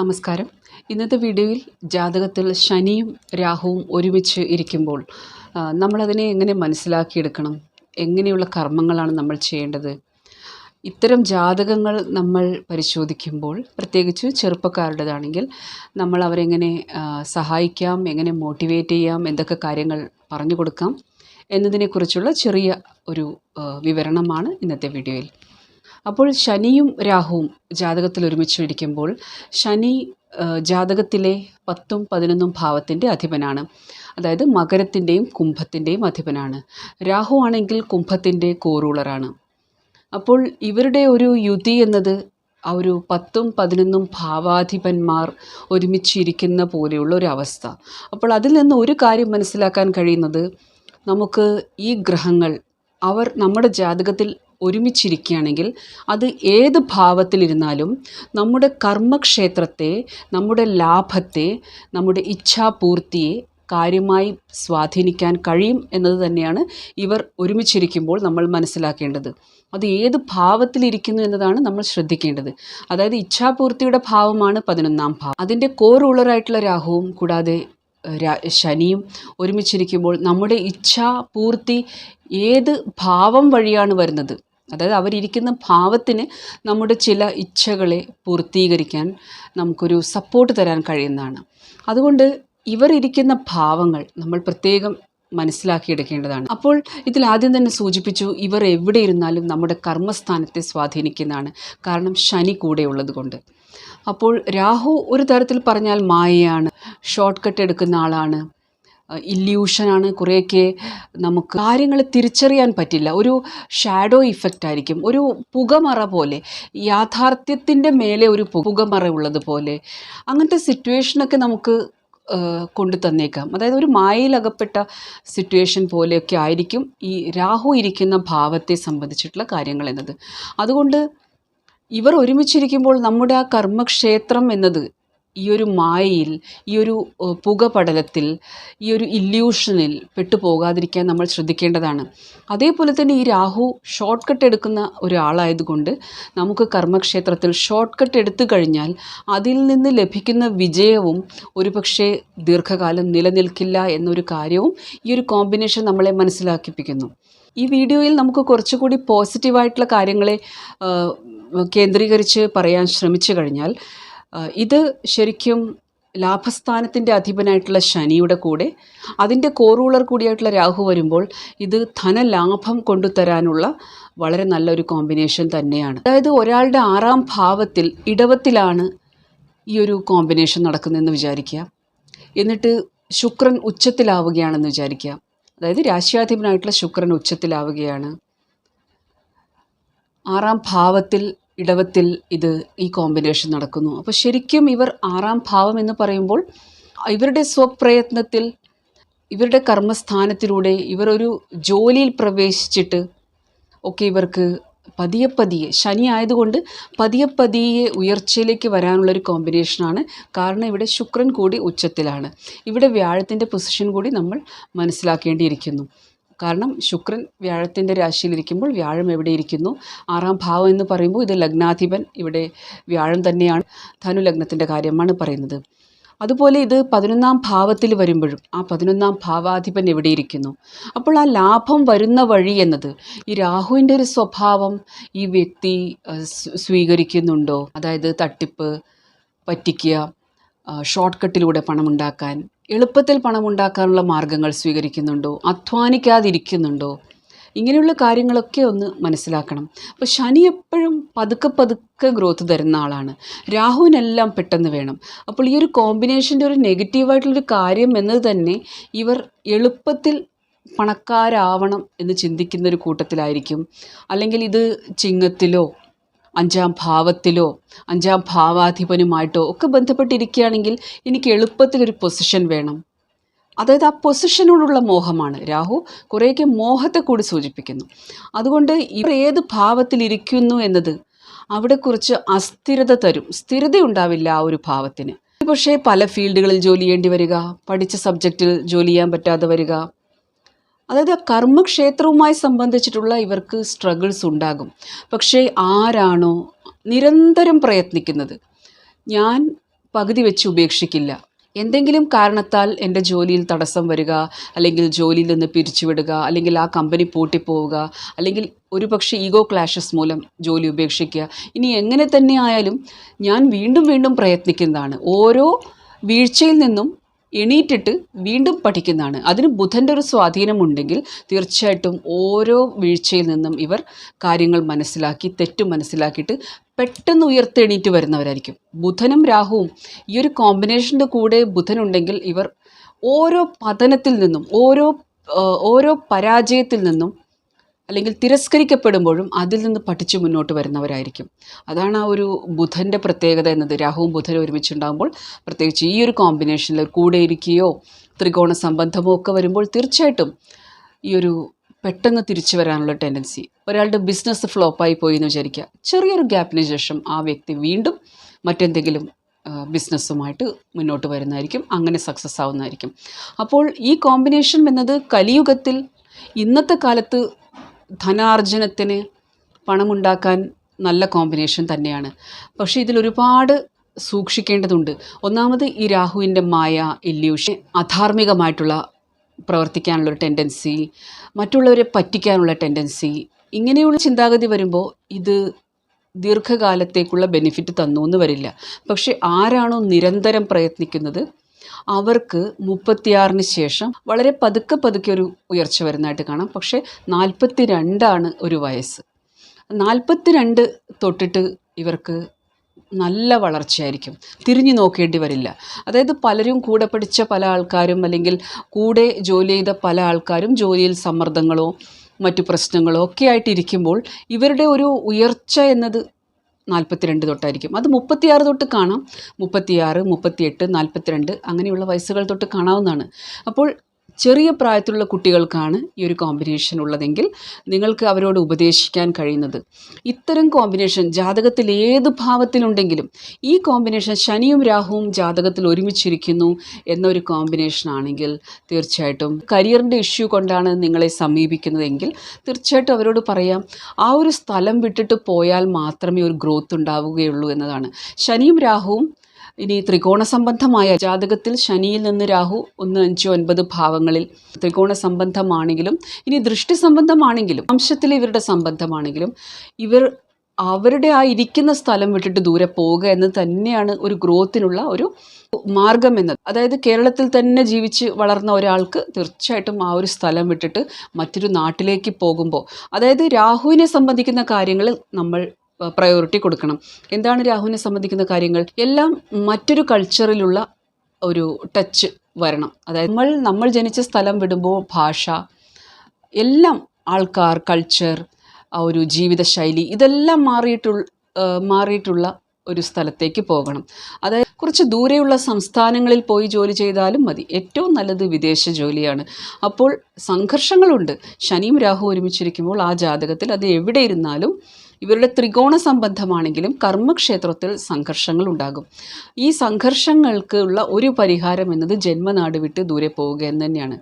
നമസ്കാരം. ഇന്നത്തെ വീഡിയോയിൽ ജാതകത്തിൽ ശനിയും രാഹുവും ഒരുമിച്ച് ഇരിക്കുമ്പോൾ നമ്മളതിനെ എങ്ങനെ മനസ്സിലാക്കിയെടുക്കണം? എങ്ങനെയുള്ള കർമ്മങ്ങളാണ് നമ്മൾ ചെയ്യേണ്ടത്? ഇത്തരം ജാതകങ്ങൾ നമ്മൾ പരിശോധിക്കുമ്പോൾ പ്രത്യേകിച്ച് ചെറുപ്പക്കാരുടേതാണെങ്കിൽ നമ്മൾ അവരെങ്ങനെ സഹായിക്കാം എങ്ങനെ മോട്ടിവേറ്റ് ചെയ്യാം എന്തൊക്കെ കാര്യങ്ങൾ പറഞ്ഞു കൊടുക്കാം എന്നതിനെക്കുറിച്ചുള്ള ചെറിയ ഒരു വിവരണമാണ് ഇന്നത്തെ വീഡിയോയിൽ. അപ്പോൾ ശനിയും രാഹുവും ജാതകത്തിൽ ഒരുമിച്ച് ഇരിക്കുമ്പോൾ ശനി ജാതകത്തിലെ പത്തും പതിനൊന്നും ഭാവത്തിന്റെ അധിപനാണ്. അതായത് മകരത്തിന്റെയും കുംഭത്തിന്റെയും അധിപനാണ്. രാഹു ആണെങ്കിൽ കുംഭത്തിന്റെ കോറൂളറാണ് അപ്പോൾ ഇവരുടെ ഒരു യുതി എന്നത് ആ ഒരു പത്തും പതിനൊന്നും ഭാവാധിപന്മാർ ഒരുമിച്ചിരിക്കുന്ന പോലെയുള്ള ഒരു അവസ്ഥ. അപ്പോൾ അതിൽ നിന്ന് ഒരു കാര്യം മനസ്സിലാക്കാൻ കഴിയുന്നത് നമുക്ക് ഈ ഗ്രഹങ്ങൾ അവർ നമ്മുടെ ജാതകത്തിൽ ഒരുമിച്ചിരിക്കുകയാണെങ്കിൽ അത് ഏത് ഭാവത്തിലിരുന്നാലും നമ്മുടെ കർമ്മക്ഷേത്രത്തെ നമ്മുടെ ലാഭത്തെ നമ്മുടെ ഇച്ഛാപൂർത്തിയെ കാര്യമായി സ്വാധീനിക്കാൻ കഴിയും എന്നത് തന്നെയാണ് ഇവർ ഒരുമിച്ചിരിക്കുമ്പോൾ നമ്മൾ മനസ്സിലാക്കേണ്ടത്. അത് ഏത് ഭാവത്തിലിരിക്കുന്നു എന്നതാണ് നമ്മൾ ശ്രദ്ധിക്കേണ്ടത്. അതായത് ഇച്ഛാപൂർത്തിയുടെ ഭാവമാണ് പതിനൊന്നാം ഭാവം. അതിന്റെ കോറുള്ളറായിട്ടുള്ള രാഹുവും കൂടാതെ ശനിയും ഒരുമിച്ചിരിക്കുമ്പോൾ നമ്മുടെ ഇച്ഛാപൂർത്തി ഏത് ഭാവം വഴിയാണ് വരുന്നത്? അതായത് അവരിയ്ക്കുന്ന ഭാവത്തിന് നമ്മുടെ ചില ഇച്ഛകളെ പൂർത്തീകരിക്കാൻ നമുക്കൊരു സപ്പോർട്ട് തരാൻ കഴിയുന്നതാണ്. അതുകൊണ്ട് ഇവർ ഇരിക്കുന്ന ഭാവങ്ങൾ നമ്മൾ പ്രത്യേകം മനസ്സിലാക്കിയെടുക്കേണ്ടതാണ് അപ്പോൾ ഇതിൽ ആദ്യം തന്നെ സൂചിപ്പിച്ചു ഇവർ എവിടെ ഇരുന്നാലും നമ്മുടെ കർമ്മസ്ഥാനത്തെ സ്വാധീനിക്കുന്നതാണ്. കാരണം ശനി കൂടെ ഉള്ളതുകൊണ്ട് അപ്പോൾ രാഹു ഒരു തരത്തിൽ പറഞ്ഞാൽ മായയാണ്. ഷോർട്ട് കട്ട് എടുക്കുന്ന ആളാണ്. ഇല്യൂഷനാണ് കുറേയൊക്കെ നമുക്ക് കാര്യങ്ങൾ തിരിച്ചറിയാൻ പറ്റില്ല. ഒരു ഷാഡോ ഇഫക്റ്റ് ആയിരിക്കും. ഒരു പുകമറ പോലെ യാഥാർത്ഥ്യത്തിന്റെ മേലെ ഒരു പുകമറ ഉള്ളത് പോലെ അങ്ങനത്തെ സിറ്റുവേഷനൊക്കെ നമുക്ക് കൊണ്ടു തന്നേക്കാം. അതായത് ഒരു മായയിലകപ്പെട്ട സിറ്റുവേഷൻ പോലെയൊക്കെ ആയിരിക്കും ഈ രാഹു ഇരിക്കുന്ന ഭാവത്തെ സംബന്ധിച്ചിട്ടുള്ള കാര്യങ്ങൾ എന്നത്. അതുകൊണ്ട് ഇവർ ഒരുമിച്ചിരിക്കുമ്പോൾ നമ്മുടെ ആ കർമ്മക്ഷേത്രം എന്നത് ഈ ഒരു മായയിൽ ഈ ഒരു പുകപടലത്തിൽ ഈ ഒരു ഇല്യൂഷനിൽ പെട്ടുപോകാതിരിക്കാൻ നമ്മൾ ശ്രദ്ധിക്കേണ്ടതാണ്. അതേപോലെ തന്നെ ഈ രാഹു ഷോർട്ട് കട്ട് എടുക്കുന്ന ഒരാളായതുകൊണ്ട് നമുക്ക് കർമ്മക്ഷേത്രത്തിൽ ഷോർട്ട് കട്ട് എടുത്തു കഴിഞ്ഞാൽ അതിൽ നിന്ന് ലഭിക്കുന്ന വിജയവും ഒരുപക്ഷെ ദീർഘകാലം നിലനിൽക്കില്ല എന്നൊരു കാര്യവും ഈ ഒരു കോമ്പിനേഷൻ നമ്മളെ മനസ്സിലാക്കിപ്പിക്കുന്നു. ഈ വീഡിയോയിൽ നമുക്ക് കുറച്ചുകൂടി പോസിറ്റീവായിട്ടുള്ള കാര്യങ്ങളെ കേന്ദ്രീകരിച്ച് പറയാൻ ശ്രമിച്ചു കഴിഞ്ഞാൽ ഇത് ശരിക്കും ലാഭസ്ഥാനത്തിന്റെ അധിപനായിട്ടുള്ള ശനിയുടെ കൂടെ അതിന്റെ കോറൂളർ കൂടിയായിട്ടുള്ള രാഹു വരുമ്പോൾ ഇത് ധനലാഭം കൊണ്ടുതരാനുള്ള വളരെ നല്ലൊരു കോമ്പിനേഷൻ തന്നെയാണ്. അതായത് ഒരാളുടെ ആറാം ഭാവത്തിൽ ഇടവത്തിലാണ് ഈ ഒരു കോമ്പിനേഷൻ നടക്കുന്നതെന്ന് വിചാരിക്കുക. എന്നിട്ട് ശുക്രൻ ഉച്ചത്തിലാവുകയാണെന്ന് വിചാരിക്കുക. അതായത് രാശ്യാധിപനായിട്ടുള്ള ശുക്രൻ ഉച്ചത്തിലാവുകയാണ്. ആറാം ഭാവത്തിൽ ഇടവത്തിൽ ഇത് ഈ കോമ്പിനേഷൻ നടക്കുന്നു. അപ്പോൾ ശരിക്കും ഇവർ ആറാം ഭാവം എന്ന് പറയുമ്പോൾ ഇവരുടെ സ്വപ്രയത്നത്തിൽ ഇവരുടെ കർമ്മസ്ഥാനത്തിലൂടെ ഇവർ ഒരു ജോലിയിൽ പ്രവേശിച്ചിട്ട് ഒക്കെ ഇവർക്ക് പതിയെ പതിയെ ശനി ആയതുകൊണ്ട് പതിയെ പതിയെ ഉയർച്ചയിലേക്ക് വരാനുള്ളൊരു കോമ്പിനേഷനാണ്. കാരണം ഇവിടെ ശുക്രൻ കൂടി ഉച്ചത്തിലാണ്. ഇവിടെ വ്യാഴത്തിന്റെ പൊസിഷൻ കൂടി നമ്മൾ മനസ്സിലാക്കേണ്ടിയിരിക്കുന്നു. കാരണം ശുക്രൻ വ്യാഴത്തിന്റെ രാശിയിലിരിക്കുമ്പോൾ വ്യാഴം എവിടെ ഇരിക്കുന്നു ആറാം ഭാവം എന്ന് പറയുമ്പോൾ ഇത് ലഗ്നാധിപൻ ഇവിടെ വ്യാഴം തന്നെയാണ് ധനു ലഗ്നത്തിന്റെ കാര്യമാണ് പറയുന്നത്. അതുപോലെ ഇത് പതിനൊന്നാം ഭാവത്തിൽ വരുമ്പോഴും ആ പതിനൊന്നാം ഭാവാധിപൻ എവിടെയിരിക്കുന്നു? അപ്പോൾ ആ ലാഭം വരുന്ന വഴി എന്നത് ഈ രാഹുവിന്റെ ഒരു സ്വഭാവം ഈ വ്യക്തി സ്വീകരിക്കുന്നുണ്ടോ? അതായത് തട്ടിപ്പ് പറ്റിക്കുക ഷോർട്ട് കട്ടിലൂടെ പണമുണ്ടാക്കാൻ എളുപ്പത്തിൽ പണമുണ്ടാക്കാനുള്ള മാർഗങ്ങൾ സ്വീകരിക്കുന്നുണ്ടോ? അധ്വാനിക്കാതിരിക്കുന്നുണ്ടോ? ഇങ്ങനെയുള്ള കാര്യങ്ങളൊക്കെ ഒന്ന് മനസ്സിലാക്കണം. അപ്പോൾ ശനി എപ്പോഴും പതുക്കെ പതുക്കെ ഗ്രോത്ത് തരുന്ന ആളാണ്. രാഹുവിനെല്ലാം പെട്ടെന്ന് വേണം. അപ്പോൾ ഈ ഒരു കോമ്പിനേഷന്റെ ഒരു നെഗറ്റീവായിട്ടുള്ളൊരു കാര്യം എന്നത് തന്നെ ഇവർ എളുപ്പത്തിൽ പണക്കാരാവണം എന്ന് ചിന്തിക്കുന്ന ഒരു കൂട്ടത്തിലായിരിക്കും. അല്ലെങ്കിൽ ഇത് ചിങ്ങത്തിലോ അഞ്ചാം ഭാവത്തിലോ അഞ്ചാം ഭാവാധിപനുമായിട്ടോ ഒക്കെ ബന്ധപ്പെട്ടിരിക്കുകയാണെങ്കിൽ എനിക്ക് എളുപ്പത്തിലൊരു പൊസിഷൻ വേണം. അതായത് ആ പൊസിഷനോടുള്ള മോഹമാണ്. രാഹു കുറേയൊക്കെ മോഹത്തെ കൂടി സൂചിപ്പിക്കുന്നു. അതുകൊണ്ട് ഇവർ ഏത് ഭാവത്തിലിരിക്കുന്നു എന്നത് അവിടെ കുറച്ച് അസ്ഥിരത തരും. സ്ഥിരത ഉണ്ടാവില്ല ആ ഒരു ഭാവത്തിന്. പക്ഷേ പല ഫീൽഡുകളിൽ ജോലി ചെയ്യേണ്ടി വരിക പഠിച്ച സബ്ജക്റ്റിൽ ജോലി ചെയ്യാൻ പറ്റാതെ വരിക അതായത് ആ കർമ്മക്ഷേത്രവുമായി സംബന്ധിച്ചിട്ടുള്ള ഇവർക്ക് സ്ട്രഗിൾസ് ഉണ്ടാകും. പക്ഷേ ആരാണോ നിരന്തരം പ്രയത്നിക്കുന്നത്? ഞാൻ പകുതി വെച്ച് ഉപേക്ഷിക്കില്ല. എന്തെങ്കിലും കാരണത്താൽ എന്റെ ജോലിയിൽ തടസ്സം വരിക അല്ലെങ്കിൽ ജോലിയിൽ നിന്ന് പിരിച്ചുവിടുക അല്ലെങ്കിൽ ആ കമ്പനി പൂട്ടിപ്പോവുക അല്ലെങ്കിൽ ഒരുപക്ഷെ ഈഗോ ക്ലാഷസ് മൂലം ജോലി ഉപേക്ഷിക്കുക. ഇനി എങ്ങനെ തന്നെ ആയാലും ഞാൻ വീണ്ടും വീണ്ടും പ്രയത്നിക്കുന്നതാണ്. ഓരോ വീഴ്ചയിൽ നിന്നും എണീറ്റിട്ട് വീണ്ടും പഠിക്കുന്നതാണ്. അതിന് ബുധന്റെ ഒരു സ്വാധീനമുണ്ടെങ്കിൽ തീർച്ചയായിട്ടും ഓരോ വീഴ്ചയിൽ നിന്നും ഇവർ കാര്യങ്ങൾ മനസ്സിലാക്കി തെറ്റ് മനസ്സിലാക്കിയിട്ട് പെട്ടെന്ന് ഉയർത്തെണീറ്റ് വരുന്നവരായിരിക്കും. ബുധനും രാഹുവും ഈ ഒരു കോമ്പിനേഷന്റെ കൂടെ ബുധനുണ്ടെങ്കിൽ ഇവർ ഓരോ പതനത്തിൽ നിന്നും ഓരോ ഓരോ പരാജയത്തിൽ നിന്നും അല്ലെങ്കിൽ തിരസ്കരിക്കപ്പെടുമ്പോഴും അതിൽ നിന്ന് പഠിച്ച് മുന്നോട്ട് വരുന്നവരായിരിക്കും. അതാണ് ആ ഒരു ബുധന്റെ പ്രത്യേകത എന്നത്. രാഹുവും ബുധനും ഒരുമിച്ചുണ്ടാകുമ്പോൾ പ്രത്യേകിച്ച് ഈ ഒരു കോമ്പിനേഷനിൽ കൂടെ ഇരിക്കുകയോ ത്രികോണ സംബന്ധമോ ഒക്കെ വരുമ്പോൾ തീർച്ചയായിട്ടും ഈ ഒരു പെട്ടെന്ന് തിരിച്ചു വരാനുള്ള ടെൻഡൻസി ഒരാളുടെ ബിസിനസ് ഫ്ലോപ്പായി പോയി എന്ന് വിചാരിക്കുക. ചെറിയൊരു ഗ്യാപ്പിന് ശേഷം ആ വ്യക്തി വീണ്ടും മറ്റെന്തെങ്കിലും ബിസിനസ്സുമായിട്ട് മുന്നോട്ട് വരുന്നതായിരിക്കും. അങ്ങനെ സക്സസ് ആവുന്നതായിരിക്കും. അപ്പോൾ ഈ കോമ്പിനേഷൻ എന്നത് കലിയുഗത്തിൽ ഇന്നത്തെ കാലത്ത് ധനാർജനത്തിന് പണമുണ്ടാക്കാൻ നല്ല കോമ്പിനേഷൻ തന്നെയാണ്. പക്ഷേ ഇതിലൊരുപാട് സൂക്ഷിക്കേണ്ടതുണ്ട്. ഒന്നാമത് ഈ രാഹുവിന്റെ മായ ഇല്യൂഷൻ അധാർമികമായിട്ടുള്ള പ്രവർത്തിക്കാനുള്ളൊരു ടെൻഡൻസി മറ്റുള്ളവരെ പറ്റിക്കാനുള്ള ടെൻഡൻസി ഇങ്ങനെയുള്ള ചിന്താഗതി വരുമ്പോൾ ഇത് ദീർഘകാലത്തേക്കുള്ള ബെനിഫിറ്റ് തന്നു എന്ന് വരില്ല. പക്ഷെ ആരാണോ നിരന്തരം പ്രയത്നിക്കുന്നത് അവർക്ക് മുപ്പത്തിയാറിന് ശേഷം വളരെ പതുക്കെ പതുക്കെ ഒരു ഉയർച്ച വരുന്നതായിട്ട് കാണാം. പക്ഷേ നാൽപ്പത്തി രണ്ടാണ് ഒരു വയസ്സ്. നാൽപ്പത്തി രണ്ട് തൊട്ടിട്ട് ഇവർക്ക് നല്ല വളർച്ചയായിരിക്കും. തിരിഞ്ഞു നോക്കേണ്ടി വരില്ല. അതായത് പലരും കൂടെ പഠിച്ച പല ആൾക്കാരും അല്ലെങ്കിൽ കൂടെ ജോലി ചെയ്ത പല ആൾക്കാരും ജോലിയിൽ സമ്മർദ്ദങ്ങളോ മറ്റു പ്രശ്നങ്ങളോ ഒക്കെ ആയിട്ടിരിക്കുമ്പോൾ ഇവരുടെ ഒരു ഉയർച്ച എന്നത് നാൽപ്പത്തിരണ്ട് തൊട്ടായിരിക്കും. അത് മുപ്പത്തിയാറ് തൊട്ട് കാണാം. മുപ്പത്തിയാറ് മുപ്പത്തിയെട്ട് നാൽപ്പത്തിരണ്ട് അങ്ങനെയുള്ള വയസ്സുകൾ തൊട്ട് കാണാവുന്നതാണ്. അപ്പോൾ ചെറിയ പ്രായത്തിലുള്ള കുട്ടികൾക്കാണ് ഈ ഒരു കോമ്പിനേഷൻ ഉള്ളതെങ്കിൽ നിങ്ങൾക്ക് അവരോട് ഉപദേശിക്കാൻ കഴിയുന്നത്. ഇത്തരം കോമ്പിനേഷൻ ജാതകത്തിൽ ഏത് ഭാവത്തിലുണ്ടെങ്കിലും ഈ കോമ്പിനേഷൻ ശനിയും രാഹുവും ജാതകത്തിൽ ഒരുമിച്ചിരിക്കുന്നു എന്നൊരു കോമ്പിനേഷൻ ആണെങ്കിൽ തീർച്ചയായിട്ടും കരിയറിന്റെ ഇഷ്യൂ കൊണ്ടാണ് നിങ്ങളെ സമീപിക്കുന്നതെങ്കിൽ തീർച്ചയായിട്ടും അവരോട് പറയാം ആ ഒരു സ്ഥലം വിട്ടിട്ട് പോയാൽ മാത്രമേ ഒരു ഗ്രോത്ത് ഉണ്ടാവുകയുള്ളൂ എന്നതാണ്. ശനിയും രാഹുവും ഇനി ത്രികോണ സംബന്ധമായ ജാതകത്തിൽ ശനിയിൽ നിന്ന് രാഹു ഒന്ന് അഞ്ച് ഒൻപത് ഭാവങ്ങളിൽ ത്രികോണ സംബന്ധമാണെങ്കിലും ഇനി ദൃഷ്ടി സംബന്ധമാണെങ്കിലും വംശത്തിലെ ഇവരുടെ സംബന്ധമാണെങ്കിലും ഇവർ അവരുടെ ആ ഇരിക്കുന്ന സ്ഥലം വിട്ടിട്ട് ദൂരെ പോവുക എന്ന് തന്നെയാണ് ഒരു ഗ്രോത്തിനുള്ള ഒരു മാർഗം എന്നത്. അതായത് കേരളത്തിൽ തന്നെ ജീവിച്ച് വളർന്ന ഒരാൾക്ക് തീർച്ചയായിട്ടും ആ ഒരു സ്ഥലം വിട്ടിട്ട് മറ്റൊരു നാട്ടിലേക്ക് പോകുമ്പോൾ അതായത് രാഹുവിനെ സംബന്ധിക്കുന്ന കാര്യങ്ങൾ നമ്മൾ പ്രയോറിറ്റി കൊടുക്കണം. എന്താണ് രാഹുവിനെ സംബന്ധിക്കുന്ന കാര്യങ്ങൾ? എല്ലാം മറ്റൊരു കൾച്ചറിലുള്ള ഒരു ടച്ച് വരണം. അതായത് നമ്മൾ നമ്മൾ ജനിച്ച സ്ഥലം വിടുമ്പോൾ ഭാഷ എല്ലാം ആൾക്കാർ കൾച്ചർ ആ ഒരു ജീവിതശൈലി ഇതെല്ലാം മാറിയിട്ടുള്ള മാറിയിട്ടുള്ള ഒരു സ്ഥലത്തേക്ക് പോകണം. അതായത് കുറച്ച് ദൂരെയുള്ള സംസ്ഥാനങ്ങളിൽ പോയി ജോലി ചെയ്താലും മതി. ഏറ്റവും നല്ലത് വിദേശ ജോലിയാണ്. അപ്പോൾ സംഘർഷങ്ങളുണ്ട്. ശനിയും രാഹു ഒരുമിച്ചിരിക്കുമ്പോൾ ആ ജാതകത്തിൽ അത് എവിടെ ഇരുന്നാലും ഇവരുടെ ത്രികോണ സംബന്ധമാണെങ്കിലും കർമ്മക്ഷേത്രത്തിൽ സംഘർഷങ്ങൾ ഉണ്ടാകും. ഈ സംഘർഷങ്ങൾക്ക് ഉള്ള ഒരു പരിഹാരം എന്നത് ജന്മനാട് വിട്ട് ദൂരെ പോവുക എന്ന് തന്നെയാണ്.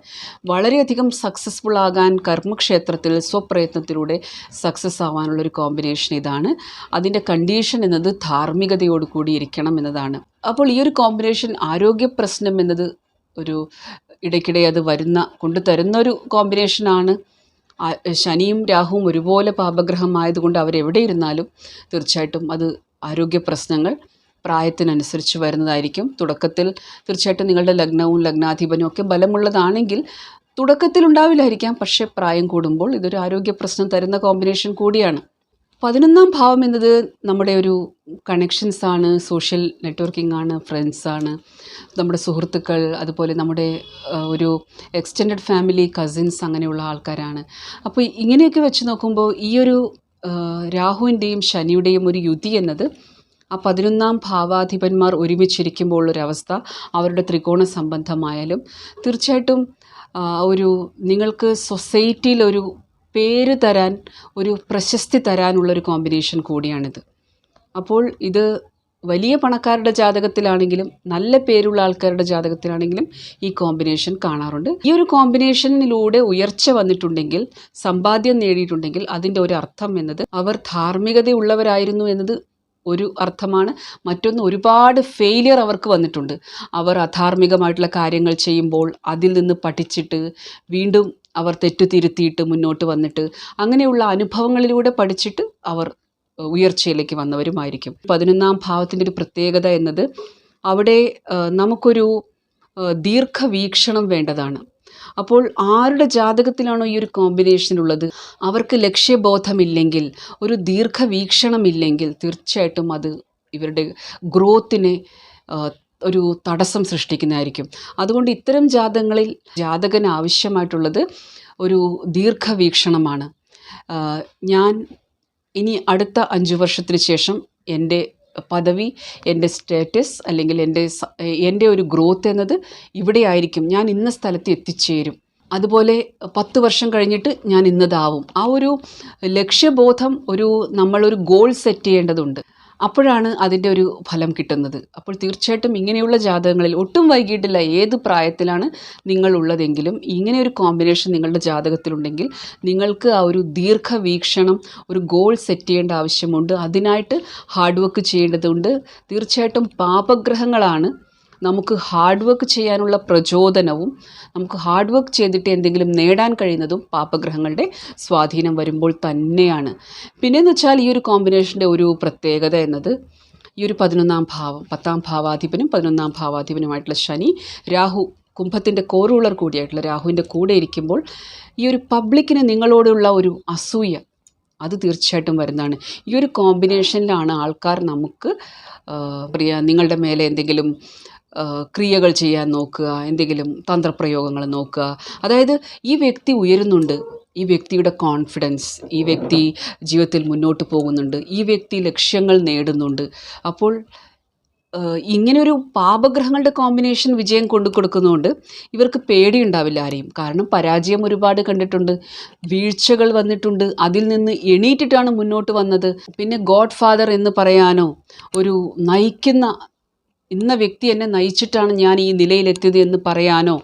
വളരെയധികം സക്സസ്ഫുൾ ആകാൻ കർമ്മക്ഷേത്രത്തിൽ സ്വപ്രയത്നത്തിലൂടെ സക്സസ് ആവാനുള്ള ഒരു കോമ്പിനേഷൻ ഇതാണ്. അതിന്റെ കണ്ടീഷൻ എന്നത് ധാർമ്മികതയോട് കൂടി ഇരിക്കണം എന്നതാണ്. അപ്പോൾ ഈ ഒരു കോമ്പിനേഷൻ ആരോഗ്യ പ്രശ്നം എന്നത് ഒരു ഇടയ്ക്കിടെ അത് വരുന്ന കൊണ്ടുതരുന്ന ഒരു കോമ്പിനേഷനാണ് ശനിയും രാഹുവും ഒരുപോലെ പാപഗ്രഹമായതുകൊണ്ട് അവരെവിടെ ഇരുന്നാലും തീർച്ചയായിട്ടും അത് ആരോഗ്യ പ്രശ്നങ്ങൾ പ്രായത്തിനനുസരിച്ച് വരുന്നതായിരിക്കും. തുടക്കത്തിൽ തീർച്ചയായിട്ടും നിങ്ങളുടെ ലഗ്നവും ലഗ്നാധിപനും ഒക്കെ ബലമുള്ളതാണെങ്കിൽ തുടക്കത്തിൽ ഉണ്ടാവില്ലായിരിക്കാം പക്ഷേ പ്രായം കൂടുമ്പോൾ ഇതൊരു ആരോഗ്യ പ്രശ്നം തരുന്ന കോമ്പിനേഷൻ കൂടിയാണ്. പതിനൊന്നാം ഭാവം എന്നത് നമ്മുടെ ഒരു കണക്ഷൻസ് ആണ് സോഷ്യൽ നെറ്റ്വർക്കിംഗ് ആണ് ഫ്രണ്ട്സ് ആണ്. നമ്മുടെ സുഹൃത്തുക്കൾ അതുപോലെ നമ്മുടെ ഒരു എക്സ്റ്റെൻഡഡ് ഫാമിലി കസിൻസ് അങ്ങനെയുള്ള ആൾക്കാരാണ്. അപ്പോൾ ഇങ്ങനെയൊക്കെ വെച്ച് നോക്കുമ്പോൾ ഈ ഒരു രാഹുവിന്റെയും ശനിയുടെയും ഒരു യുതി എന്നത് ആ പതിനൊന്നാം ഭാവാധിപന്മാർ ഒരുമിച്ചിരിക്കുമ്പോൾ ഒരവസ്ഥ അവരുടെ ത്രികോണ സംബന്ധമായാലും തീർച്ചയായിട്ടും ഒരു നിങ്ങൾക്ക് സൊസൈറ്റിയിൽ ഒരു പേര് തരാൻ ഒരു പ്രശസ്തി തരാനുള്ളൊരു കോമ്പിനേഷൻ കൂടിയാണിത്. അപ്പോൾ ഇത് വലിയ പണക്കാരുടെ ജാതകത്തിലാണെങ്കിലും നല്ല പേരുള്ള ആൾക്കാരുടെ ജാതകത്തിലാണെങ്കിലും ഈ കോമ്പിനേഷൻ കാണാറുണ്ട്. ഈ ഒരു കോമ്പിനേഷനിലൂടെ ഉയർച്ച വന്നിട്ടുണ്ടെങ്കിൽ സമ്പാദ്യം നേടിയിട്ടുണ്ടെങ്കിൽ അതിന്റെ ഒരു അർത്ഥം എന്നത് അവർ ധാർമ്മികതയുള്ളവരായിരുന്നു എന്നത് ഒരു അർത്ഥമാണ്. മറ്റൊന്ന് ഒരുപാട് ഫെയിലിയർ അവർക്ക് വന്നിട്ടുണ്ട്. അവർ അധാർമികമായിട്ടുള്ള കാര്യങ്ങൾ ചെയ്യുമ്പോൾ അതിൽ നിന്ന് പഠിച്ചിട്ട് വീണ്ടും അവർ തെറ്റു തിരുത്തിയിട്ട് മുന്നോട്ട് വന്നിട്ട് അങ്ങനെയുള്ള അനുഭവങ്ങളിലൂടെ പഠിച്ചിട്ട് അവർ ഉയർച്ചയിലേക്ക് വന്നവരുമായിരിക്കും. പതിനൊന്നാം ഭാവത്തിന്റെ ഒരു പ്രത്യേകത എന്നത് അവിടെ നമുക്കൊരു ദീർഘവീക്ഷണം വേണ്ടതാണ്. അപ്പോൾ ആരുടെ ജാതകത്തിലാണോ ഈ ഒരു കോമ്പിനേഷൻ ഉള്ളത്? അവർക്ക് ലക്ഷ്യബോധമില്ലെങ്കിൽ ഒരു ദീർഘവീക്ഷണമില്ലെങ്കിൽ തീർച്ചയായിട്ടും അത് ഇവരുടെ ഗ്രോത്തിനെ ഒരു തടസ്സം സൃഷ്ടിക്കുന്നതായിരിക്കും. അതുകൊണ്ട് ഇത്തരം ജാതകങ്ങളിൽ ജാതകന് ആവശ്യമായിട്ടുള്ളത് ഒരു ദീർഘവീക്ഷണമാണ്. ഞാൻ ഇനി അടുത്ത അഞ്ച് വർഷത്തിന് ശേഷം എന്റെ പദവി എന്റെ സ്റ്റേറ്റസ് അല്ലെങ്കിൽ എന്റെ എന്റെ ഒരു ഗ്രോത്ത് എന്നത് ഇവിടെ ആയിരിക്കും. ഞാൻ ഇന്ന സ്ഥലത്ത് എത്തിച്ചേരും. അതുപോലെ പത്ത് വർഷം കഴിഞ്ഞിട്ട് ഞാൻ ഇന്നതാവും. ആ ഒരു ലക്ഷ്യബോധം ഒരു നമ്മളൊരു ഗോൾ സെറ്റ് ചെയ്യേണ്ടതുണ്ട്. അപ്പോഴാണ് അതിന്റെ ഒരു ഫലം കിട്ടുന്നത്. അപ്പോൾ തീർച്ചയായിട്ടും ഇങ്ങനെയുള്ള ജാതകങ്ങളിൽ ഒട്ടും വൈകിട്ടില്ല ഏത് പ്രായത്തിലാണ് നിങ്ങളുള്ളതെങ്കിലും ഇങ്ങനെ ഒരു കോമ്പിനേഷൻ നിങ്ങളുടെ ജാതകത്തിലുണ്ടെങ്കിൽ നിങ്ങൾക്ക് ആ ഒരു ദീർഘവീക്ഷണം ഒരു ഗോൾ സെറ്റ് ചെയ്യേണ്ട ആവശ്യമുണ്ട്. അതിനായിട്ട് ഹാർഡ് വർക്ക് ചെയ്യേണ്ടതുണ്ട്. തീർച്ചയായിട്ടും പാപഗ്രഹങ്ങളാണ് നമുക്ക് ഹാർഡ് വർക്ക് ചെയ്യാനുള്ള പ്രചോദനവും നമുക്ക് ഹാർഡ് വർക്ക് ചെയ്തിട്ട് എന്തെങ്കിലും നേടാൻ കഴിയുന്നതും പാപഗ്രഹങ്ങളുടെ സ്വാധീനം വരുമ്പോൾ തന്നെയാണ്. പിന്നെയെന്ന് വെച്ചാൽ ഈ ഒരു കോമ്പിനേഷന്റെ ഒരു പ്രത്യേകത എന്നത് ഈ ഒരു പതിനൊന്നാം ഭാവം പത്താം ഭാവാധിപനും പതിനൊന്നാം ഭാവാധിപനുമായിട്ടുള്ള ശനി രാഹു കുംഭത്തിന്റെ കോറൂളർ കൂടിയായിട്ടുള്ള രാഹുവിന്റെ കൂടെ ഇരിക്കുമ്പോൾ ഈ ഒരു പബ്ലിക്കിന് നിങ്ങളോടുള്ള ഒരു അസൂയ അത് തീർച്ചയായിട്ടും വരുന്നതാണ്. ഈ ഒരു കോമ്പിനേഷനിലാണ് ആൾക്കാർ നമുക്ക് പ്രിയ നിങ്ങളുടെ മേലെ എന്തെങ്കിലും ക്രിയകൾ ചെയ്യാൻ നോക്കുക എന്തെങ്കിലും തന്ത്രപ്രയോഗങ്ങൾ നോക്കുക. അതായത് ഈ വ്യക്തി ഉയരുന്നുണ്ട് ഈ വ്യക്തിയുടെ കോൺഫിഡൻസ് ഈ വ്യക്തി ജീവിതത്തിൽ മുന്നോട്ട് പോകുന്നുണ്ട് ഈ വ്യക്തി ലക്ഷ്യങ്ങൾ നേടുന്നുണ്ട്. അപ്പോൾ ഇങ്ങനെയൊരു പാപഗ്രഹങ്ങളുടെ കോമ്പിനേഷൻ വിജയം കൊണ്ടു കൊടുക്കുന്നതുകൊണ്ട് ഇവർക്ക് പേടിയുണ്ടാവില്ല ആരെയും. കാരണം പരാജയം ഒരുപാട് കണ്ടിട്ടുണ്ട് വീഴ്ചകൾ വന്നിട്ടുണ്ട് അതിൽ നിന്ന് എണീറ്റിട്ടാണ് മുന്നോട്ട് വന്നത്. പിന്നെ ഗോഡ് ഫാദർ എന്ന് പറയാനോ ഒരു നയിക്കുന്ന ഇന്ന വ്യക്തി എന്നെ നയിച്ചിട്ടാണ് ഞാൻ ഈ നിലയിലെത്തിയത് എന്ന് പറയാനോ?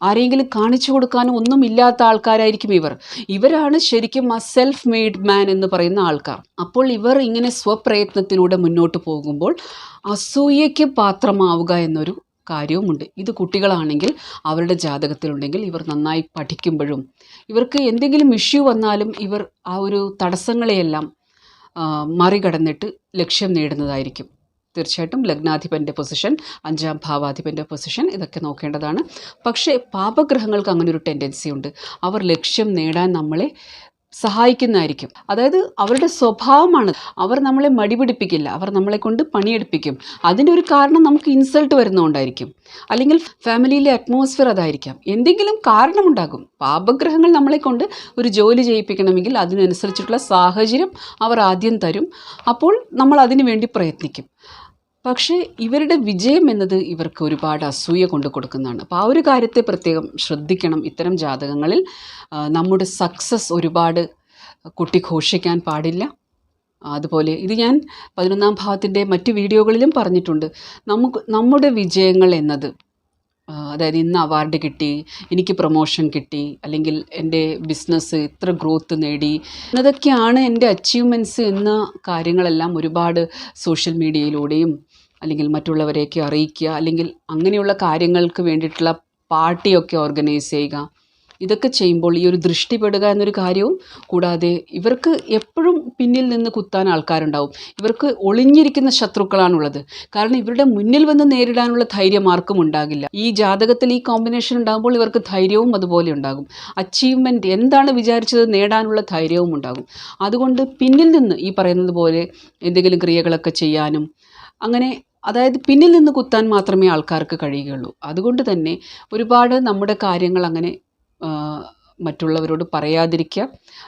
ആരെങ്കിലും കാണിച്ചു കൊടുക്കാനോ ഒന്നും ഇല്ലാത്ത ആൾക്കാരായിരിക്കും ഇവർ. ഇവരാണ് ശരിക്കും ആ സെൽഫ് മെയ്ഡ് മാൻ എന്ന് പറയുന്ന ആൾക്കാർ. അപ്പോൾ ഇവർ ഇങ്ങനെ സ്വപ്രയത്നത്തിലൂടെ മുന്നോട്ട് പോകുമ്പോൾ അസൂയയ്ക്ക് പാത്രമാവുക എന്നൊരു കാര്യവുമുണ്ട്. ഇത് കുട്ടികളാണെങ്കിൽ അവരുടെ ജാതകത്തിലുണ്ടെങ്കിൽ ഇവർ നന്നായി പഠിക്കുമ്പോഴും ഇവർക്ക് എന്തെങ്കിലും ഇഷ്യൂ വന്നാലും ഇവർ ആ ഒരു തടസ്സങ്ങളെയെല്ലാം മറികടന്നിട്ട് ലക്ഷ്യം നേടുന്നതായിരിക്കും. തീർച്ചയായിട്ടും ലഗ്നാധിപന്റെ പൊസിഷൻ അഞ്ചാം ഭാവാധിപന്റെ പൊസിഷൻ ഇതൊക്കെ നോക്കേണ്ടതാണ്. പക്ഷേ പാപഗ്രഹങ്ങൾക്ക് അങ്ങനെ ഒരു ടെൻഡൻസി ഉണ്ട്. അവർ ലക്ഷ്യം നേടാൻ നമ്മളെ സഹായിക്കുന്നതായിരിക്കും. അതായത് അവരുടെ സ്വഭാവമാണ്. അവർ നമ്മളെ മടിപിടിപ്പിക്കില്ല. അവർ നമ്മളെ കൊണ്ട് പണിയെടുപ്പിക്കും. അതിന്റെ ഒരു കാരണം നമുക്ക് ഇൻസൾട്ട് വരുന്നതുകൊണ്ടായിരിക്കും അല്ലെങ്കിൽ ഫാമിലിയിലെ അറ്റ്മോസ്ഫിയർ അതായിരിക്കാം. എന്തെങ്കിലും കാരണമുണ്ടാകും. പാപഗ്രഹങ്ങൾ നമ്മളെ കൊണ്ട് ഒരു ജോലി ചെയ്യിപ്പിക്കണമെങ്കിൽ അതിനനുസരിച്ചിട്ടുള്ള സാഹചര്യം അവർ ആദ്യം തരും. അപ്പോൾ നമ്മൾ അതിനു വേണ്ടി പ്രയത്നിക്കും. പക്ഷേ ഇവരുടെ വിജയം എന്നത് ഇവർക്ക് ഒരുപാട് അസൂയ കൊണ്ട് കൊടുക്കുന്നതാണ്. അപ്പോൾ ആ ഒരു കാര്യത്തെ പ്രത്യേകം ശ്രദ്ധിക്കണം. ഇത്തരം ജാതകങ്ങളിൽ നമ്മുടെ സക്സസ് ഒരുപാട് കൊട്ടിഘോഷിക്കാൻ പാടില്ല. അതുപോലെ ഇത് ഞാൻ പതിനൊന്നാം ഭാവത്തിന്റെ മറ്റ് വീഡിയോകളിലും പറഞ്ഞിട്ടുണ്ട്. നമുക്ക് നമ്മുടെ വിജയങ്ങൾ എന്നത് അതായത് ഇന്ന് അവാർഡ് കിട്ടി എനിക്ക് പ്രൊമോഷൻ കിട്ടി അല്ലെങ്കിൽ എന്റെ ബിസിനസ് ഇത്ര ഗ്രോത്ത് നേടി എന്നതൊക്കെയാണ് എന്റെ അച്ചീവ്മെന്റ്സ് എന്ന കാര്യങ്ങളെല്ലാം ഒരുപാട് സോഷ്യൽ മീഡിയയിലൂടെയും അല്ലെങ്കിൽ മറ്റുള്ളവരെയൊക്കെ അറിയിക്കുക അല്ലെങ്കിൽ അങ്ങനെയുള്ള കാര്യങ്ങൾക്ക് വേണ്ടിയിട്ടുള്ള പാർട്ടിയൊക്കെ ഓർഗനൈസ് ചെയ്യുക. ഇതൊക്കെ ചെയ്യുമ്പോൾ ഈ ഒരു ദൃഷ്ടിപ്പെടുക എന്നൊരു കാര്യവും കൂടാതെ ഇവർക്ക് എപ്പോഴും പിന്നിൽ നിന്ന് കുത്താൻ ആൾക്കാരുണ്ടാവും. ഇവർക്ക് ഒളിഞ്ഞിരിക്കുന്ന ശത്രുക്കളാണുള്ളത്. കാരണം ഇവരുടെ മുന്നിൽ വന്ന് നേരിടാനുള്ള ധൈര്യം ആർക്കും ഉണ്ടാകില്ല. ഈ ജാതകത്തിൽ ഈ കോമ്പിനേഷൻ ഉണ്ടാകുമ്പോൾ ഇവർക്ക് ധൈര്യവും അതുപോലെ ഉണ്ടാകും. അച്ചീവ്മെന്റ് എന്താണ് വിചാരിച്ചത് നേടാനുള്ള ധൈര്യവും ഉണ്ടാകും. അതുകൊണ്ട് പിന്നിൽ നിന്ന് ഈ പറയുന്നത് പോലെ എന്തെങ്കിലും ക്രിയകളൊക്കെ ചെയ്യാനും അങ്ങനെ അതായത് പിന്നിൽ നിന്ന് കുത്താൻ മാത്രമേ ആൾക്കാർക്ക് കഴിയുകയുള്ളൂ. അതുകൊണ്ട് തന്നെ ഒരുപാട് നമ്മുടെ കാര്യങ്ങൾ അങ്ങനെ മറ്റുള്ളവരോട് പറയാതിരിക്കുക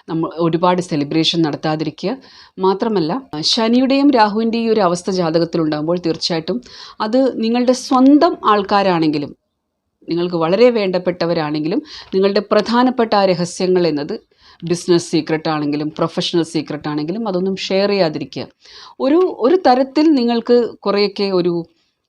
നമ്മൾ ഒരുപാട് സെലിബ്രേഷൻ നടത്താതിരിക്കുക. മാത്രമല്ല ശനിയുടെയും രാഹുവിന്റെയും ഈ ഒരു അവസ്ഥ ജാതകത്തിലുണ്ടാകുമ്പോൾ തീർച്ചയായിട്ടും അത് നിങ്ങളുടെ സ്വന്തം ആൾക്കാരാണെങ്കിലും നിങ്ങൾക്ക് വളരെ വേണ്ടപ്പെട്ടവരാണെങ്കിലും നിങ്ങളുടെ പ്രധാനപ്പെട്ട ആ രഹസ്യങ്ങൾ എന്നത് ബിസിനസ് സീക്രട്ട് ആണെങ്കിലും പ്രൊഫഷണൽ സീക്രട്ട് ആണെങ്കിലും അതൊന്നും ഷെയർ ചെയ്യാതിരിക്കുക. ഒരു ഒരു തരത്തിൽ നിങ്ങൾക്ക് കുറേയൊക്കെ ഒരു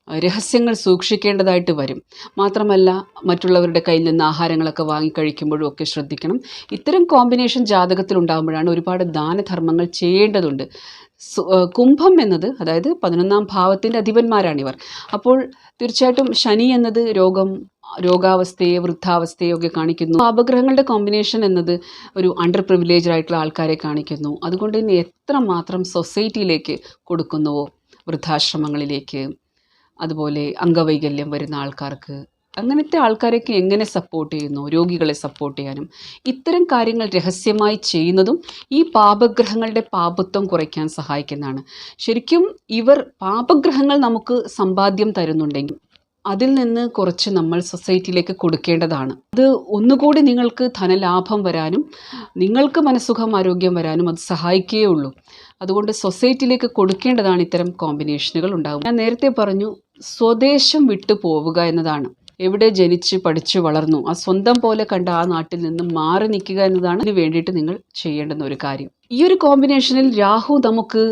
രഹസ്യങ്ങൾ സൂക്ഷിക്കേണ്ടതായിട്ട് വരും. മാത്രമല്ല മറ്റുള്ളവരുടെ കയ്യിൽ നിന്ന് ആഹാരങ്ങളൊക്കെ വാങ്ങി കഴിക്കുമ്പോഴും ഒക്കെ ശ്രദ്ധിക്കണം. ഇത്തരം കോമ്പിനേഷൻ ജാതകത്തിൽ ഉണ്ടാകുമ്പോഴാണ് ഒരുപാട് ദാനധർമ്മങ്ങൾ ചെയ്യേണ്ടതുണ്ട്. കുംഭം എന്നത് അതായത് പതിനൊന്നാം ഭാവത്തിന്റെ അധിപന്മാരാണിവർ. അപ്പോൾ തീർച്ചയായിട്ടും ശനി എന്നത് രോഗം രോഗാവസ്ഥയെ വൃദ്ധാവസ്ഥയെ ഒക്കെ കാണിക്കുന്നു. അപഗ്രഹങ്ങളുടെ കോമ്പിനേഷൻ എന്നത് ഒരു അണ്ടർ പ്രിവിലേജ് ആയിട്ടുള്ള ആൾക്കാരെ കാണിക്കുന്നു. അതുകൊണ്ട് തന്നെ എത്രമാത്രം സൊസൈറ്റിയിലേക്ക് കൊടുക്കുന്നുവോ? വൃദ്ധാശ്രമങ്ങളിലേക്ക് അതുപോലെ അംഗവൈകല്യം വരുന്ന ആൾക്കാർക്ക്. അങ്ങനത്തെ ആൾക്കാരെയൊക്കെ എങ്ങനെ സപ്പോർട്ട് ചെയ്യുന്നു? രോഗികളെ സപ്പോർട്ട് ചെയ്യാനും. ഇത്തരം കാര്യങ്ങൾ രഹസ്യമായി ചെയ്യുന്നതും ഈ പാപഗ്രഹങ്ങളുടെ പാപത്വം കുറയ്ക്കാൻ സഹായിക്കുന്നതാണ്. ശരിക്കും ഇവർ പാപഗ്രഹങ്ങൾ നമുക്ക് സമ്പാദ്യം തരുന്നുണ്ടെങ്കിൽ അതിൽ നിന്ന് കുറച്ച് നമ്മൾ സൊസൈറ്റിയിലേക്ക് കൊടുക്കേണ്ടതാണ്. അത് ഒന്നുകൂടി നിങ്ങൾക്ക് ധനലാഭം വരാനും നിങ്ങൾക്ക് മനസ്സുഖം ആരോഗ്യം വരാനും അത് സഹായിക്കുകയുള്ളൂ അതുകൊണ്ട് സൊസൈറ്റിയിലേക്ക് കൊടുക്കേണ്ടതാണ് ഇത്തരം കോമ്പിനേഷനുകൾ ഉണ്ടാകും ഞാൻ നേരത്തെ പറഞ്ഞു സ്വദേശം വിട്ടു പോവുക എന്നതാണ്. എവിടെ ജനിച്ച് പഠിച്ചു വളർന്നു ആ സ്വന്തം പോലെ കണ്ട ആ നാട്ടിൽ നിന്ന് മാറി നിൽക്കുക എന്നതാണ് ഇതിന് വേണ്ടിയിട്ട് നിങ്ങൾ ചെയ്യേണ്ടുന്ന ഒരു കാര്യം. ഈ ഒരു കോമ്പിനേഷനിൽ രാഹു നമുക്ക്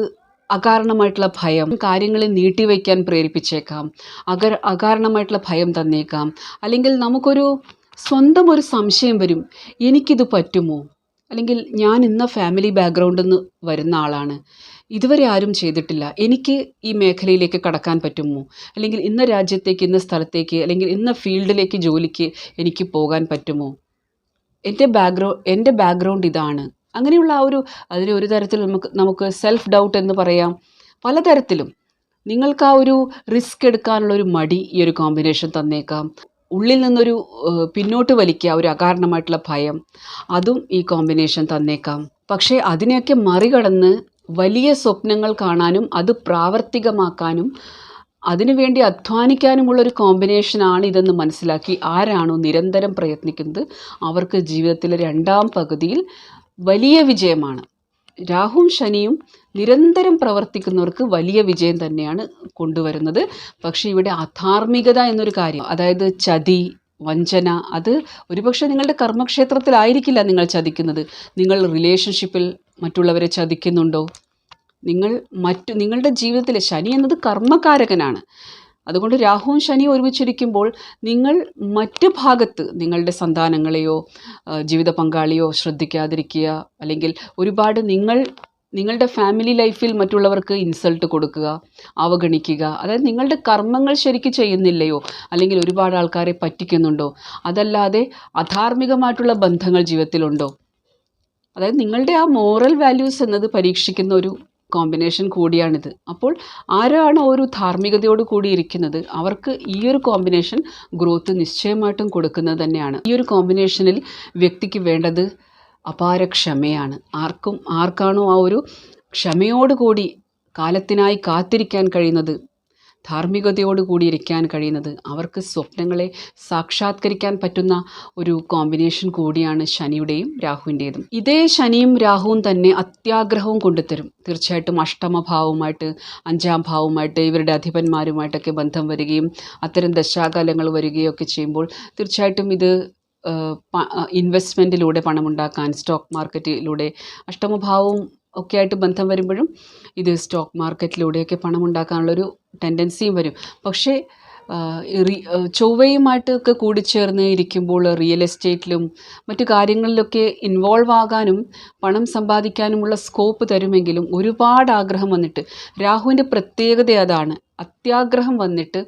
അകാരണമായിട്ടുള്ള ഭയം കാര്യങ്ങളെ നീട്ടിവെക്കാൻ പ്രേരിപ്പിച്ചേക്കാം. അകർ അകാരണമായിട്ടുള്ള ഭയം തന്നേക്കാം. അല്ലെങ്കിൽ നമുക്കൊരു സ്വന്തം ഒരു സംശയം വരും. എനിക്കിത് പറ്റുമോ? അല്ലെങ്കിൽ ഞാൻ ഇന്ന ഫാമിലി ബാക്ക്ഗ്രൗണ്ടിൽ നിന്ന് വരുന്ന ആളാണ്. ഇതുവരെ ആരും ചെയ്തിട്ടില്ല. എനിക്ക് ഈ മേഖലയിലേക്ക് കടക്കാൻ പറ്റുമോ? അല്ലെങ്കിൽ ഇന്ന രാജ്യത്തേക്ക് ഇന്ന സ്ഥലത്തേക്ക് അല്ലെങ്കിൽ ഇന്ന ഫീൽഡിലേക്ക് ജോലിക്ക് എനിക്ക് പോകാൻ പറ്റുമോ? എന്റെ ബാക്ക്ഗ്രൗണ്ട് എന്റെ ബാക്ക്ഗ്രൗണ്ട് ഇതാണ്. അങ്ങനെയുള്ള ആ ഒരു അതിന് ഒരു തരത്തിൽ നമുക്ക് നമുക്ക് സെൽഫ് ഡൗട്ട് എന്ന് പറയാം. പലതരത്തിലും നിങ്ങൾക്ക് ആ ഒരു റിസ്ക് എടുക്കാനുള്ള ഒരു മടി ഈ ഒരു കോമ്പിനേഷൻ തന്നേക്കാം. ഉള്ളിൽ നിന്നൊരു പിന്നോട്ട് വലിക്കുക ഒരു അകാരണമായിട്ടുള്ള ഭയം അതും ഈ കോമ്പിനേഷൻ തന്നേക്കാം. പക്ഷേ അതിനെയൊക്കെ മറികടന്ന് വലിയ സ്വപ്നങ്ങൾ കാണാനും അത് പ്രാവർത്തികമാക്കാനും അതിനുവേണ്ടി അധ്വാനിക്കാനുമുള്ള ഒരു കോമ്പിനേഷനാണ് ഇതെന്ന് മനസ്സിലാക്കി ആരാണോ നിരന്തരം പ്രയത്നിക്കുന്നത് അവർക്ക് ജീവിതത്തിലെ രണ്ടാം പകുതിയിൽ വലിയ വിജയമാണ്. രാഹുവും ശനിയും നിരന്തരം പ്രവർത്തിക്കുന്നവർക്ക് വലിയ വിജയം തന്നെയാണ് കൊണ്ടുവരുന്നത്. പക്ഷേ ഇവിടെ അധാർമികത എന്നൊരു കാര്യം അതായത് ചതി വഞ്ചന അത് ഒരുപക്ഷെ നിങ്ങളുടെ കർമ്മക്ഷേത്രത്തിലായിരിക്കില്ല നിങ്ങൾ ചതിക്കുന്നത്. നിങ്ങൾ റിലേഷൻഷിപ്പിൽ മറ്റുള്ളവരെ ചതിക്കുന്നുണ്ടോ? നിങ്ങൾ മറ്റു നിങ്ങളുടെ ജീവിതത്തിലെ ശനി എന്നത് കർമ്മകാരകനാണ്. അതുകൊണ്ട് രാഹുവും ശനിയും ഒരുമിച്ചിരിക്കുമ്പോൾ നിങ്ങൾ മറ്റ് ഭാഗത്ത് നിങ്ങളുടെ സന്താനങ്ങളെയോ ജീവിത പങ്കാളിയോ ശ്രദ്ധിക്കാതിരിക്കുക. അല്ലെങ്കിൽ ഒരുപാട് നിങ്ങൾ നിങ്ങളുടെ ഫാമിലി ലൈഫിൽ മറ്റുള്ളവർക്ക് ഇൻസൾട്ട് കൊടുക്കുക അവഗണിക്കുക. അതായത് നിങ്ങളുടെ കർമ്മങ്ങൾ ശരിക്ക് ചെയ്യുന്നില്ലയോ? അല്ലെങ്കിൽ ഒരുപാട് ആൾക്കാരെ പറ്റിക്കുന്നുണ്ടോ? അതല്ലാതെ അധാർമികമായിട്ടുള്ള ബന്ധങ്ങൾ ജീവിതത്തിലുണ്ടോ? അതായത് നിങ്ങളുടെ ആ മോറൽ വാല്യൂസ് എന്നത് പരീക്ഷിക്കുന്ന ഒരു കോമ്പിനേഷൻ കൂടിയാണിത്. അപ്പോൾ ആരാണ് ഒരു ധാർമ്മികതയോട് കൂടി ഇരിക്കുന്നത്? അവർക്ക് ഈ ഒരു കോമ്പിനേഷൻ ഗ്രോത്ത് നിശ്ചയമായിട്ടും കൊടുക്കുന്നത് തന്നെയാണ്. ഈ ഒരു കോമ്പിനേഷനിൽ വ്യക്തിക്ക് വേണ്ടത് അപാര ക്ഷമയാണ്. ആർക്കും ആർക്കാണോ ആ ഒരു ക്ഷമയോടുകൂടി കാലത്തിനായി കാത്തിരിക്കാൻ കഴിയുന്നത്? ധാർമ്മികതയോട് കൂടി ഇരിക്കാൻ കഴിയുന്നത് അവർക്ക് സ്വപ്നങ്ങളെ സാക്ഷാത്കരിക്കാൻ പറ്റുന്ന ഒരു കോമ്പിനേഷൻ കൂടിയാണ് ശനിയുടെയും രാഹുവിന്റെതും. ഇതേ ശനിയും രാഹുവും തന്നെ അത്യാഗ്രഹവും കൊണ്ടുതരും. തീർച്ചയായിട്ടും അഷ്ടമഭാവവുമായിട്ട് അഞ്ചാം ഭാവവുമായിട്ട് ഇവരുടെ അധിപന്മാരുമായിട്ടൊക്കെ ബന്ധം വരികയും അത്തരം ദശാകാലങ്ങൾ വരികയും ഒക്കെ ചെയ്യുമ്പോൾ തീർച്ചയായിട്ടും ഇത് ഇൻവെസ്റ്റ്മെന്റിലൂടെ പണമുണ്ടാക്കാൻ സ്റ്റോക്ക് മാർക്കറ്റിലൂടെ അഷ്ടമഭാവവും ഒക്കെ ആയിട്ട് ബന്ധം വരുമ്പോഴും ഇത് സ്റ്റോക്ക് മാർക്കറ്റിലൂടെയൊക്കെ പണം ഉണ്ടാക്കാനുള്ളൊരു ടെൻഡൻസിയും വരും. പക്ഷേ ചൊവ്വയുമായിട്ടൊക്കെ കൂടിച്ചേർന്ന് ഇരിക്കുമ്പോൾ റിയൽ എസ്റ്റേറ്റിലും മറ്റു കാര്യങ്ങളിലൊക്കെ ഇൻവോൾവ് ആകാനും പണം സമ്പാദിക്കാനുമുള്ള സ്കോപ്പ് തരുമെങ്കിലും ഒരുപാട് ആഗ്രഹം വന്നിട്ട് രാഹുവിന്റെ പ്രത്യേകത അതാണ്. അത്യാഗ്രഹം വന്നിട്ട്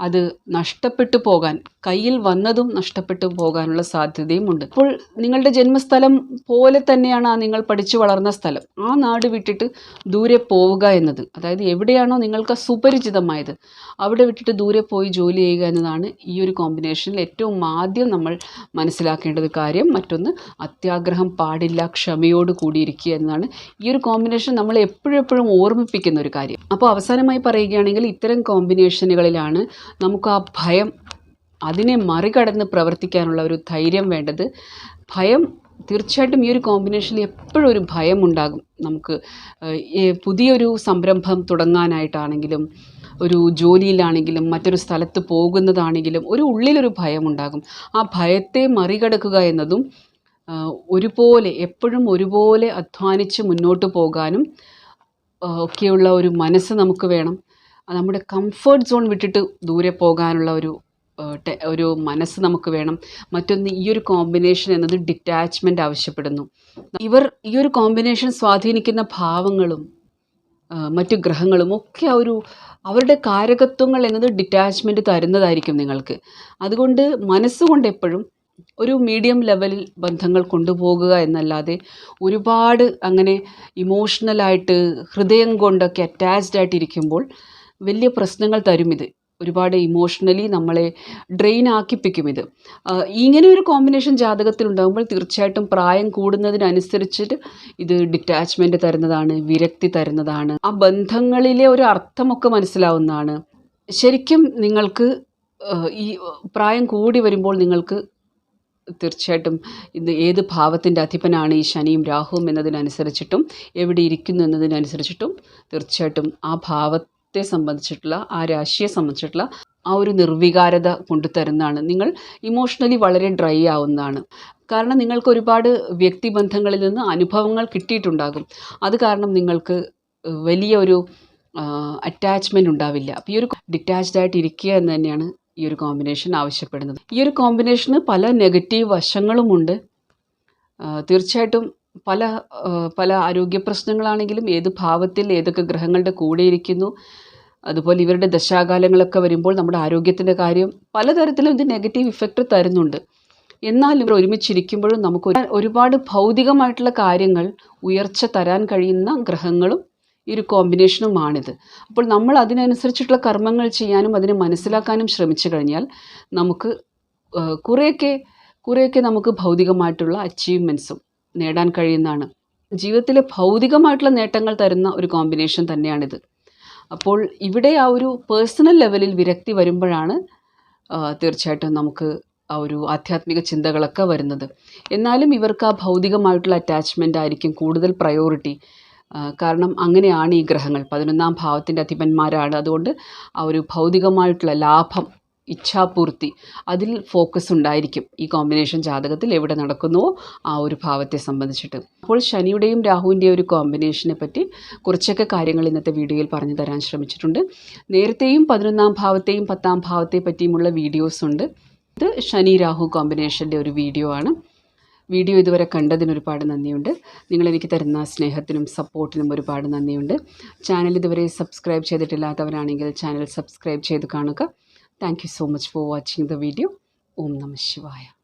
അത് നഷ്ടപ്പെട്ടു പോകാൻ കയ്യിൽ വന്നതും നഷ്ടപ്പെട്ടു പോകാനുള്ള സാധ്യതയുമുണ്ട്. അപ്പോൾ നിങ്ങളുടെ ജന്മസ്ഥലം പോലെ തന്നെയാണ് ആ നിങ്ങൾ പഠിച്ചു വളർന്ന സ്ഥലം. ആ നാട് വിട്ടിട്ട് ദൂരെ പോവുക എന്നത് അതായത് എവിടെയാണോ നിങ്ങൾക്ക് സുപരിചിതമായത് അവിടെ വിട്ടിട്ട് ദൂരെ പോയി ജോലി ചെയ്യുക എന്നതാണ് ഈ ഒരു കോമ്പിനേഷനിൽ ഏറ്റവും ആദ്യം നമ്മൾ മനസ്സിലാക്കേണ്ടത് കാര്യം. മറ്റൊന്ന് അത്യാഗ്രഹം പാടില്ല ക്ഷമയോട് കൂടിയിരിക്കുക എന്നതാണ് ഈ ഒരു കോമ്പിനേഷൻ നമ്മൾ എപ്പോഴും എപ്പോഴും ഓർമ്മിപ്പിക്കുന്ന ഒരു കാര്യം. അപ്പോൾ അവസാനമായി പറയുകയാണെങ്കിൽ ഇത്തരം കോമ്പിനേഷനുകളിലാണ് നമുക്ക് ആ ഭയം അതിനെ മറികടന്ന് പ്രവർത്തിക്കാനുള്ള ഒരു ധൈര്യം വേണ്ടത് ഭയം തീർച്ചയായിട്ടും ഈ ഒരു കോമ്പിനേഷനിൽ എപ്പോഴും ഒരു ഭയം ഉണ്ടാകും. നമുക്ക് പുതിയൊരു സംരംഭം തുടങ്ങാനായിട്ടാണെങ്കിലും ഒരു ജോലിയിലാണെങ്കിലും മറ്റൊരു സ്ഥലത്ത് പോകുന്നതാണെങ്കിലും ഒരു ഉള്ളിലൊരു ഭയമുണ്ടാകും ആ ഭയത്തെ മറികടക്കുക എന്നതും ഒരുപോലെ എപ്പോഴും ഒരുപോലെ അധ്വാനിച്ച് മുന്നോട്ട് പോകാനും ഒക്കെയുള്ള ഒരു മനസ്സ് നമുക്ക് വേണം. നമ്മുടെ കംഫർട്ട് സോൺ വിട്ടിട്ട് ദൂരെ പോകാനുള്ള ഒരു ഒരു മനസ്സ് നമുക്ക് വേണം. മറ്റൊന്ന് ഈ ഒരു കോമ്പിനേഷൻ എന്നത് ഡിറ്റാച്ച്മെന്റ് ആവശ്യപ്പെടുന്നു. ഇവർ ഈ ഒരു കോമ്പിനേഷൻ സ്വാധീനിക്കുന്ന ഭാവങ്ങളും മറ്റു ഗ്രഹങ്ങളും ഒക്കെ ഒരു അവരുടെ കാരകത്വങ്ങൾ എന്നത് ഡിറ്റാച്ച്മെന്റ് തരുന്നതായിരിക്കും നിങ്ങൾക്ക്. അതുകൊണ്ട് മനസ്സുകൊണ്ട് എപ്പോഴും ഒരു മീഡിയം ലെവലിൽ ബന്ധങ്ങൾ കൊണ്ടുപോകുക എന്നല്ലാതെ ഒരുപാട് അങ്ങനെ ഇമോഷണലായിട്ട് ഹൃദയം കൊണ്ടൊക്കെ അറ്റാച്ച്ഡ് ആയിട്ടിരിക്കുമ്പോൾ വലിയ പ്രശ്നങ്ങൾ തരും ഇത്. ഒരുപാട് ഇമോഷണലി നമ്മളെ ഡ്രെയിൻ ആക്കിപ്പിക്കും ഇത്. ഇങ്ങനെ ഒരു കോമ്പിനേഷൻ ജാതകത്തിൽ ഉണ്ടാകുമ്പോൾ തീർച്ചയായിട്ടും പ്രായം കൂടുന്നതിനനുസരിച്ചിട്ട് ഇത് ഡിറ്റാച്ച്മെന്റ് തരുന്നതാണ് വിരക്തി തരുന്നതാണ്. ആ ബന്ധങ്ങളിലെ ഒരു അർത്ഥമൊക്കെ മനസ്സിലാവുന്നതാണ്. ശരിക്കും നിങ്ങൾക്ക് ഈ പ്രായം കൂടി വരുമ്പോൾ നിങ്ങൾക്ക് തീർച്ചയായിട്ടും ഇത് ഏത് ഭാവത്തിന്റെ അധിപനാണ് ഈ ശനിയും രാഹുവും എന്നതിനനുസരിച്ചിട്ടും എവിടെ ഇരിക്കുന്നു എന്നതിനനുസരിച്ചിട്ടും തീർച്ചയായിട്ടും ആ ഭാവത്തെ സംബന്ധിച്ചിട്ടുള്ള ആ രാശിയെ സംബന്ധിച്ചിട്ടുള്ള ആ ഒരു നിർവികാരത കൊണ്ടുതരുന്നതാണ്. നിങ്ങൾ ഇമോഷണലി വളരെ ഡ്രൈ ആവുന്നതാണ്. കാരണം നിങ്ങൾക്ക് ഒരുപാട് വ്യക്തിബന്ധങ്ങളിൽ നിന്ന് അനുഭവങ്ങൾ കിട്ടിയിട്ടുണ്ടാകും. അത് കാരണം നിങ്ങൾക്ക് വലിയ ഒരു അറ്റാച്ച്മെന്റ് ഉണ്ടാവില്ല. അപ്പോൾ ഈ ഒരു ഡിറ്റാച്ച്ഡ് ആയിട്ട് ഇരിക്കുക എന്ന് തന്നെയാണ് ഈ ഒരു കോമ്പിനേഷൻ ആവശ്യപ്പെടുന്നത്. ഈ ഒരു കോമ്പിനേഷന് പല നെഗറ്റീവ് വശങ്ങളുമുണ്ട്. തീർച്ചയായിട്ടും പല പല ആരോഗ്യ പ്രശ്നങ്ങളാണെങ്കിലും ഏത് ഭാവത്തിൽ ഏതൊക്കെ ഗ്രഹങ്ങളുടെ കൂടെ ഇരിക്കുന്നു അതുപോലെ ഇവരുടെ ദശാകാലങ്ങളൊക്കെ വരുമ്പോൾ നമ്മുടെ ആരോഗ്യത്തിന്റെ കാര്യം പലതരത്തിലും ഇത് നെഗറ്റീവ് ഇഫക്റ്റ് തരുന്നുണ്ട്. എന്നാൽ ഇവർ ഒരുമിച്ചിരിക്കുമ്പോഴും നമുക്ക് ഒരുപാട് ഭൗതികമായിട്ടുള്ള കാര്യങ്ങൾ ഉയർച്ച തരാൻ കഴിയുന്ന ഗ്രഹങ്ങളും ഈ ഒരു കോമ്പിനേഷനുമാണിത്. അപ്പോൾ നമ്മൾ അതിനനുസരിച്ചിട്ടുള്ള കർമ്മങ്ങൾ ചെയ്യാനും അതിനെ മനസ്സിലാക്കാനും ശ്രമിച്ചു കഴിഞ്ഞാൽ നമുക്ക് കുറേയൊക്കെ കുറേയൊക്കെ നമുക്ക് ഭൗതികമായിട്ടുള്ള അച്ചീവ്മെന്റ്സും നേടാൻ കഴിയുന്നതാണ്. ജീവിതത്തിലെ ഭൗതികമായിട്ടുള്ള നേട്ടങ്ങൾ തരുന്ന ഒരു കോമ്പിനേഷൻ തന്നെയാണിത്. അപ്പോൾ ഇവിടെ ആ ഒരു പേഴ്സണൽ ലെവലിൽ വിരക്തി വരുമ്പോഴാണ് തീർച്ചയായിട്ടും നമുക്ക് ആ ഒരു ആധ്യാത്മിക ചിന്തകളൊക്കെ വരുന്നത്. എന്നാലും ഇവർക്ക് ആ ഭൗതികമായിട്ടുള്ള അറ്റാച്ച്മെന്റ് ആയിരിക്കും കൂടുതൽ പ്രയോറിറ്റി കാരണം അങ്ങനെയാണ് ഈ ഗ്രഹങ്ങൾ. പതിനൊന്നാം ഭാവത്തിന്റെ അധിപന്മാരാണ്. അതുകൊണ്ട് ആ ഒരു ഭൗതികമായിട്ടുള്ള ലാഭം ഇച്ഛാപൂർത്തി. അതിൽ ഫോക്കസ് ഉണ്ടായിരിക്കും ഈ കോമ്പിനേഷൻ ജാതകത്തിൽ എവിടെ നടക്കുന്നുവോ ആ ഒരു ഭാവത്തെ സംബന്ധിച്ചിട്ട്. അപ്പോൾ ശനിയുടെയും രാഹുവിന്റെയും ഒരു കോമ്പിനേഷനെ പറ്റി കുറച്ചൊക്കെ കാര്യങ്ങൾ ഇന്നത്തെ വീഡിയോയിൽ പറഞ്ഞു തരാൻ ശ്രമിച്ചിട്ടുണ്ട്. നേരത്തെയും പതിനൊന്നാം ഭാവത്തെയും പത്താം ഭാവത്തെ പറ്റിയുമുള്ള വീഡിയോസ് ഉണ്ട്. ഇത് ശനി രാഹു കോമ്പിനേഷന്റെ ഒരു വീഡിയോ ആണ്. വീഡിയോ ഇതുവരെ കണ്ടതിന് ഒരുപാട് നന്ദിയുണ്ട്. നിങ്ങൾ എനിക്ക് തരുന്ന സ്നേഹത്തിനും സപ്പോർട്ടിനും ഒരുപാട് നന്ദിയുണ്ട്. ചാനൽ ഇതുവരെ സബ്സ്ക്രൈബ് ചെയ്തിട്ടില്ലാത്തവരാണെങ്കിൽ ചാനൽ സബ്സ്ക്രൈബ് ചെയ്ത് കാണുക. Thank you so much for watching the video. Om Namah Shivaya.